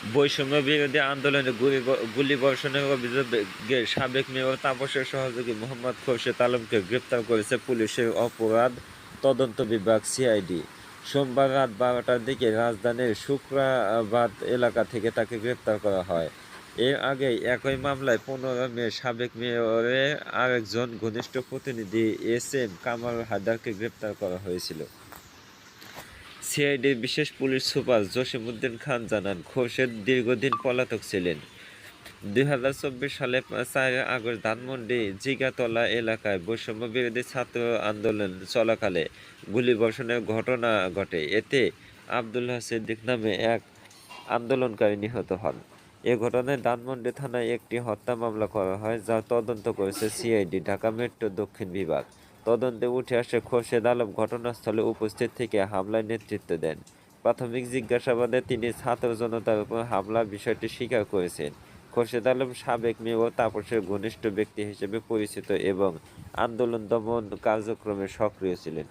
বৈষম্য বিরোধী আন্দোলনে গুলি গুলিবর্ষণের অভিযোগে সাবেক মেয়র তাপসের সহযোগী মোহাম্মদ খোরশেদ আলমকে গ্রেপ্তার করেছে পুলিশের অপরাধ তদন্ত বিভাগ সিআইডি। সোমবার রাত বারোটার দিকে রাজধানীর শুক্রাবাদ এলাকা থেকে তাকে গ্রেপ্তার করা হয়। এর আগে একই মামলায় পনেরো মে সাবেক মেয়রের আরেকজন ঘনিষ্ঠ প্রতিনিধি এস এম কামাল হায়দারকে গ্রেপ্তার করা হয়েছিল। সিআইডির বিশেষ পুলিশ সুপার জসিমউদ্দিন খান জানান, খোরশেদ দীর্ঘদিন পলাতক ছিলেন। দুই হাজার চব্বিশ সালে চার আগস্ট ধানমন্ডি, জিগাতলা এলাকায় বৈষম্য বিরোধী ছাত্র আন্দোলন চলাকালে গুলিবর্ষণের ঘটনা ঘটে। এতে আবদুল্লাহ সিদ্দিক নামে এক আন্দোলনকারী নিহত হন। এ ঘটনায় ধানমন্ডি থানায় একটি হত্যা মামলা করা হয়, যা তদন্ত করেছে সিআইডি, ঢাকা মেট্রো দক্ষিণ বিভাগ। তদন্তে উঠে আসে খোরশেদ আলম ঘটনাস্থলে উপস্থিত থেকে হামলায় নেতৃত্ব দেন। প্রাথমিক জিজ্ঞাসাবাদে তিনি ছাত্র জনতার উপর হামলার বিষয়টি স্বীকার করেছেন। খোরশেদ আলম সাবেক মেয়র তাপসের ঘনিষ্ঠ ব্যক্তি হিসেবে পরিচিত এবং আন্দোলন দমন কার্যক্রমে সক্রিয় ছিলেন।